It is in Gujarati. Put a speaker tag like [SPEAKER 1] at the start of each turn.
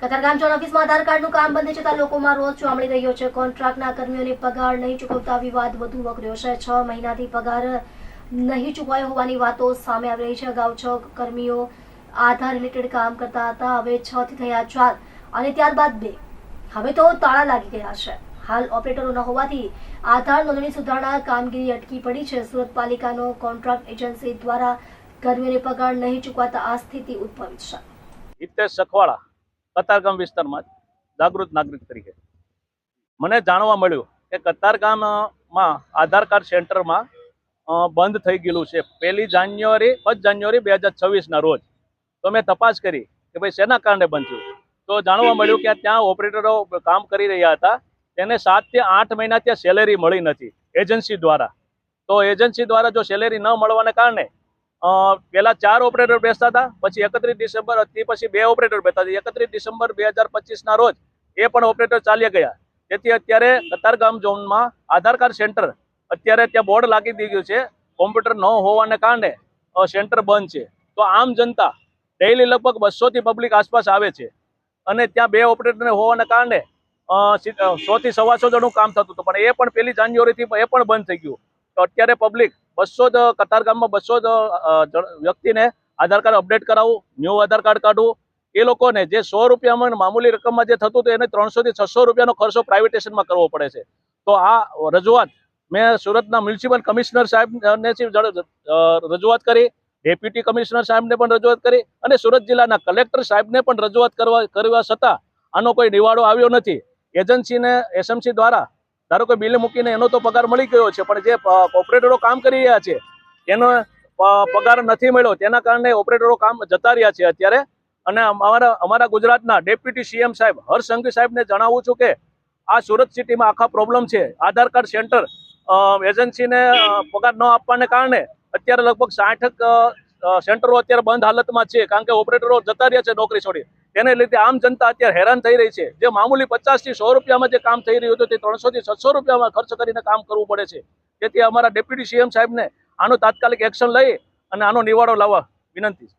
[SPEAKER 1] કતારગામ ઝોન ઓફિસમાં આધાર કાર્ડનું કામ બંધ જતા લોકોમાં રોષ જોવા રહ્યો છે. કોન્ટ્રાક્ટના કર્મીઓને પગાર નહીં ચૂકવતા વિવાદ વધુ વકર્યો છે. છ મહિનાથી પગાર નહીં ચૂકવાયો હોવાની વાતો સામે આવી રહી છે. અગાઉ છ કર્મીઓ આધાર રિલેટેડ કામ કરતા હતા. હવે છ થી થયા ચાર અને ત્યારબાદ બે. હવે તો તાળા લાગી ગયા છે. હાલ ઓપરેટરો ન હોવાથી આધાર નોંધણી સુધારણા કામગીરી અટકી પડી છે. સુરત પાલિકાનો કોન્ટ્રાક્ટ એજન્સી દ્વારા કર્મીઓને પગાર નહીં ચૂકવાતા આ સ્થિતિ ઉદ્ભવી છે.
[SPEAKER 2] સખવાળા કતારગામ વિસ્તારમાં જાગૃત નાગરિક તરીકે. મને જાણવા મળ્યું કે કતારગામમાં આધાર કાર્ડ સેન્ટરમાં બંધ થઈ ગયેલું છે. પહેલી જાન્યુઆરી પાંચ જાન્યુઆરી બે હજાર છવ્વીસના રોજ. તો મેં તપાસ કરી કે ભાઈ શેના કારણે બંધ થયું? તો જાણવા મળ્યું કે ત્યાં ઓપરેટરો કામ કરી રહ્યા હતા. તેને સાતથી આઠ મહિના ત્યાં સેલેરી મળી નથી એજન્સી દ્વારા. તો એજન્સી દ્વારા જો સેલેરી ન મળવાને કારણે પહેલા ચાર ઓપરેટર બેસતા હતા, પછી એકત્રીસ ડિસેમ્બર તે પછી બે ઓપરેટર બેસતા હતા એકત્રીસ ડિસેમ્બર બે હજાર પચીસના રોજ એ પણ ઓપરેટર ચાલ્યા ગયા. તેથી અત્યારે કતારગામ ઝોનમાં આધાર કાર્ડ સેન્ટર અત્યારે ત્યાં બોર્ડ લાગી દીધું છે. કોમ્પ્યુટર ન હોવાને કારણે સેન્ટર બંધ છે. તો આમ જનતા ડેઇલી લગભગ બસોથી પબ્લિક આસપાસ આવે છે. અને ત્યાં બે ઓપરેટર હોવાને કારણે સોથી સવાસો જણનું કામ થતું હતું. પણ એ પણ પહેલી જાન્યુઆરીથી એ પણ બંધ થઈ ગયું. તો અત્યારે પબ્લિક બસો જ કતારગામમાં બસો જ વ્યક્તિને આધાર કાર્ડ અપડેટ કરાવવું ન્યૂ આધાર કાર્ડ કાઢવું. એ લોકોને જે સો રૂપિયામાં મામૂલી રકમમાં જે થતું હતું, એને ત્રણસોથી છસો રૂપિયાનો ખર્ચો પ્રાઇવેટેશનમાં કરવો પડે છે. તો આ રજૂઆત મેં સુરતના મ્યુનિસિપલ કમિશનર સાહેબને રજૂઆત કરી, ડેપ્યુટી કમિશનર સાહેબને પણ રજૂઆત કરી અને સુરત જિલ્લાના કલેક્ટર સાહેબને પણ રજૂઆત કરવા કરવા છતાં આનો કોઈ નિવાડો આવ્યો નથી. એજન્સીને, એસએમસી દ્વારા ધારો કે બિલ મૂકીને એનો તો પગાર મળી ગયો છે, પણ જે ઓપરેટરો કામ કરી રહ્યા છે, એનો પગાર નથી મળ્યો, તેના કારણે ઓપરેટરો કામ જતા રહ્યા છે અત્યારે. અને અમારા અમારા ગુજરાતના ડેપ્યુટી સીએમ સાહેબ, હર્ષ સાહેબને જણાવું છું કે આ સુરત સિટીમાં આખા પ્રોબ્લેમ છે. આધાર કાર્ડ સેન્ટર એજન્સીને પગાર ન આપવાને કારણે અત્યારે લગભગ સાઠ સેન્ટરો અત્યારે બંધ હાલતમાં છે, કારણ કે ઓપરેટરો જતા રહ્યા છે નોકરી છોડી. તેને લીધે આમ જનતા અત્યારે હેરાન થઈ રહી છે. જે મામૂલી પચાસથી સો રૂપિયામાં જે કામ થઈ રહ્યું હતું તે ત્રણસો થી છસો રૂપિયામાં ખર્ચ કરીને કામ કરવું પડે છે. તેથી અમારા ડેપ્યુટી સીએમ સાહેબને આનો તાત્કાલિક એક્શન લઈ અને આનો નિવાડો લાવવા વિનંતી છે.